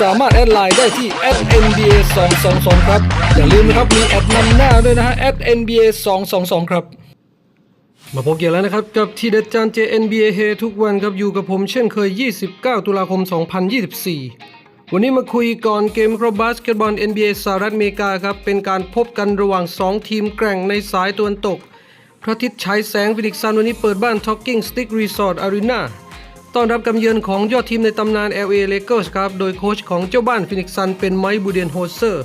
สามารถแอดไลน์ได้ที่ @nba 222ครับ อย่าลืมนะครับ มีแอดนำหน้าด้วยนะฮะ @nba 222ครับมาพบกันแล้วนะครับ กับทีเด็ดจานเจ NBA เฮทุกวันครับอยู่กับผมเช่นเคย 29 ตุลาคม 2024 วันนี้มาคุยก่อนเกมครับบาสเกตบอล NBA สหรัฐอเมริกาครับ เป็นการพบกันระหว่าง 2 ทีมแกร่งในสายตะวันตก พระอาทิตย์ฉายแสงฟินิกซันวันนี้เปิดบ้าน Talking Stick Resort Arena ต้อนรับกำเยือนของยอดทีมในตำนาน LA Lakers ครับ โดยโค้ชของเจ้าบ้านฟินิกซันเป็นไมค์บูเดนโฮเซอร์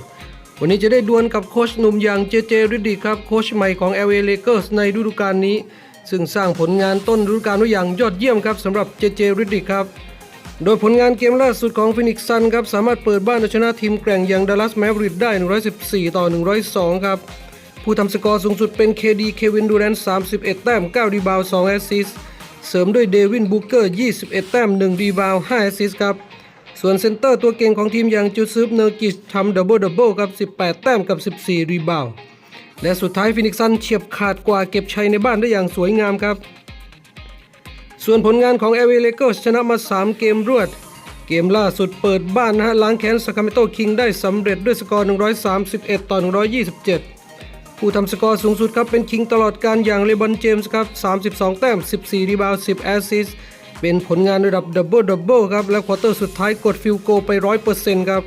วันนี้จะได้ดวลกับโค้ชหนุ่มอย่างเจเจริดดีครับ โค้ชใหม่ของ LA Lakers ในฤดูกาลนี้ ซึ่งสร้างผลงานต้นฤดูกาลไว้อย่างยอดเยี่ยมครับสำหรับเจเจริดดีครับ โดยผลงานเกมล่าสุดของฟินิกซันครับสามารถเปิดบ้านเอาชนะทีมแกร่งอย่างดัลลัสแมวริกได้ 114 ต่อ 102 ครับ ผู้ทำสกอร์สูงสุดเป็น KD เควินดูแรนต์31 แต้ม 9 รีบาวด์2แอสซิสต์ เสริมด้วยเดวินบูเกอร์ 21 แต้ม 1 รีบาว 5 แอสซิสต์ครับ ส่วนเซนเตอร์ตัวเก่งของทีมอย่างจูซึฟเนอร์กิชทำดับเบิลดับเบิลครับ 18 แต้มกับ 14 รีบาว และสุดท้ายฟินิกซันเฉียบขาดกว่าเก็บชัยในบ้านได้อย่างสวยงามครับ ส่วนผลงานของ LA Lakers ชนะมา 3 เกมรวด เกมล่าสุดเปิดบ้านนะฮะล้างแค้นซาคาเมโตคิงได้สำเร็จด้วยสกอร์ 131 ต่อ 127 ผู้ทำสกอร์สูงสุดครับเป็นคิงตลอดการอย่างเลบอนเจมส์ครับ 32 แต้ม 14 รีบาวด์10 แอสซิสเป็นผลงานระดับดับเบิลดับเบิลครับ และควอเตอร์สุดท้ายกดฟิลโกไป 100%ครับ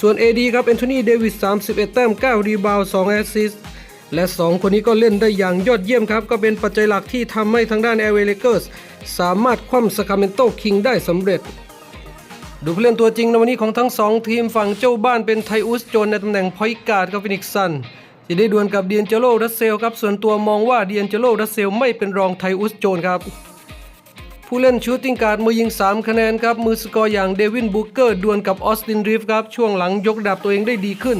ส่วน AD ครับแอนโทนีเดวิส 31 แต้ม 9 รีบาวด์2แอสซิสและ 2 คนนี้ก็เล่นได้อย่างยอดเยี่ยมครับ ก็เป็นปัจจัยหลักที่ทำให้ทางด้าน LA Lakers สสามารถคว่ำซาคาเมนโตคิงได้สำเร็จ ดูผู้เล่นตัวจริงในวันนี้ของทั้ง 2 ทีมฝั่งเจ้าบ้านเป็นไทอุสโจนในตำแหน่งพอยการ์ดกับฟินิกซัน จะได้ดวลกับเดียนเจโรรัสเซลครับส่วนตัวมองว่าเดียนเจโรรัสเซลไม่เป็นรองไทอุสโจนครับผู้เล่นชูตติ้งการ์ดมือยิง 3 คะแนนครับ มือสกอร์อย่างเดวินบูเกอร์ดวลกับออสตินรีฟครับ ช่วงหลังยกดับตัวเองได้ดีขึ้น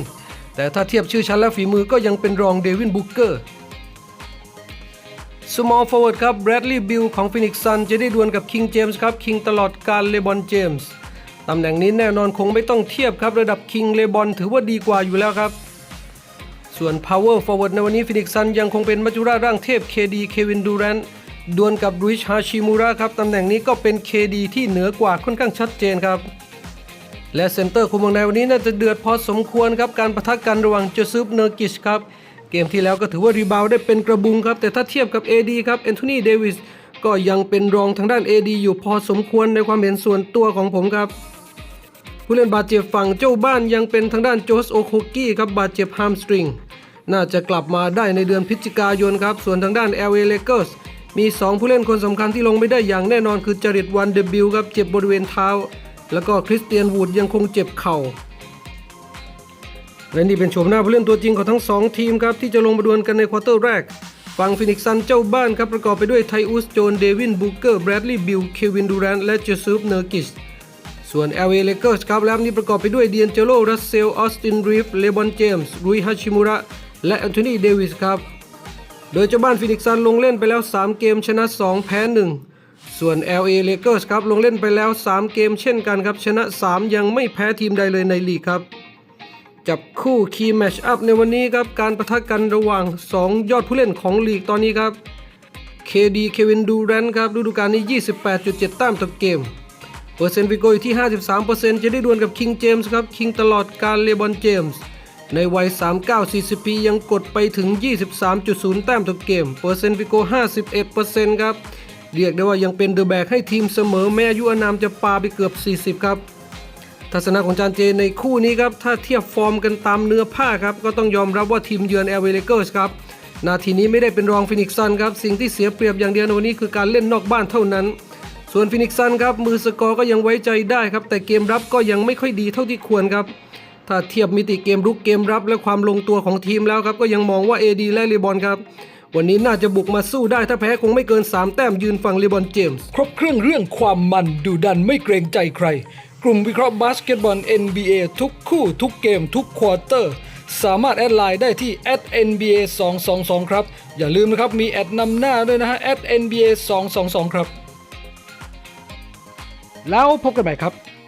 แต่ถ้าเทียบชื่อชั้นและฝีมือก็ยังเป็นรองเดวินบูเกอร์ small forward ครับ Bradley Bill ของ Phoenix Sun จะได้ดวลกับ King James ครับ King ตลอดการเลบอนเจมส์ตำแหน่งนี้แน่นอนคงไม่ต้องเทียบครับระดับ King เลบอนถือว่าดีกว่าอยู่แล้วครับ ส่วน power forward ในวันนี้ Phoenix Sun ยังคงเป็นมัจจุราชร่างเทพ KD Kevin Durant ดวลกับ Rich Hashimura ครับ ตำแหน่งนี้ก็เป็น KD ที่เหนือกว่าค่อนข้างชัดเจนครับ และเซนเตอร์คุมเมืองในวันนี้น่าจะเดือดพอสมควรครับการประทะกันระหว่างเจซุปเนอร์กิชครับ เกมที่แล้วก็ถือว่ารีบาวได้เป็นกระบุงครับ แต่ถ้าเทียบกับ AD ครับแอนโทนีเดวิสก็ยังเป็นรองทางด้าน AD อยู่พอสมควรในความเห็นส่วนตัวของผมครับผู้เล่นบาดเจ็บฝั่งเจ้าบ้านยังเป็นทางด้านโจสโอโคกี้ครับบาดเจ็บฮามสตริง น่าจะกลับมาได้ในเดือนพฤศจิกายนครับ ส่วนทางด้าน LA Lakers มี 2 ผู้เล่นคนสำคัญที่ลงไม่ได้อย่างแน่นอนคือจริตวันเดบิวครับเจ็บบริเวณเท้า แล้วก็คริสเตียนวูดยังคงเจ็บเข่าและนี่เป็นโฉมหน้าผู้เล่นตัวจริงของทั้ง 2 ทีมครับที่จะลงมาดวลกันในควอเตอร์แรกฝั่งฟินิกซ์ซันเจ้าบ้านครับประกอบไปด้วยไทอุสโจนเดวินบูเกอร์แบรดลีย์บิลเควินดูแรนและเจซูฟเนอร์กิสส่วน LA Lakers ครับแล้วนี้ประกอบไปด้วยเดียนเจโรรัสเซลออสตินรีฟเลบอนเจมส์รุยฮาชิมุระ และแอนโทนีเดวิสครับ โดยเจ้าบ้านฟินิกซ์ซันลงเล่นไปแล้ว 3 เกมชนะ 2 แพ้ 1 ส่วน LA Lakers ครับลงเล่นไปแล้ว 3 เกมเช่นกันครับ ชนะ 3 ยังไม่แพ้ทีมใดเลยในลีกครับ จับคู่คีย์แมชอัพในวันนี้ครับ การประทะกันระหว่าง 2 ยอดผู้เล่นของลีกตอนนี้ครับ KD เควินดูแรนครับฤดูกาลนี้ 28.7 แต้มต่อเกม เปอร์เซ็นต์ฟิโกอยู่ที่ 53%จะได้ดวลกับคิงเจมส์ครับ คิงตลอดการเลบอนเจมส์ ในวัย 39-40 ปียังกดไปถึง 23.0 แต้มต่อเกม เปอร์เซ็นต์ฟิโก 51%ครับ เรียกได้ว่ายังเป็นเดอะแบกให้ทีมเสมอแม้อายุอนามจะปาไปเกือบ 40 ครับทัศนะของจานเจในคู่นี้ครับ ถ้าเทียบฟอร์มกันตามเนื้อผ้าครับ ก็ต้องยอมรับว่าทีมเยือน LA Lakers ครับ นาทีนี้ไม่ได้เป็นรองฟินิกซ์ซันครับ สิ่งที่เสียเปรียบอย่างเดียวในวันนี้คือการเล่นนอกบ้านเท่านั้น ส่วนฟินิกซ์ซันครับมือสกอร์ก็ยังไว้ใจได้ครับแต่เกมรับก็ยังไม่ค่อยดีเท่าที่ควรครับ ถ้าเทียบมิติเกมรุกเกมรับและความลงตัวของทีมแล้วครับก็ยังมองว่า AD และเลบอนครับวันนี้น่าจะบุกมาสู้ได้ถ้าแพ้คงไม่เกิน 3 แต้มยืนฝั่งเลบอนเจมส์ ครบเครื่องเรื่องความมันดูดันไม่เกรงใจใคร กลุ่มวิเคราะห์บาสเกตบอล NBA ทุกคู่ทุกเกมทุกควอเตอร์ สามารถแอดไลน์ได้ที่ @nba 222ครับ อย่าลืมนะครับ มีแอดนำหน้าด้วยนะฮะ @nba 222ครับ แล้วพบกันใหม่ครับ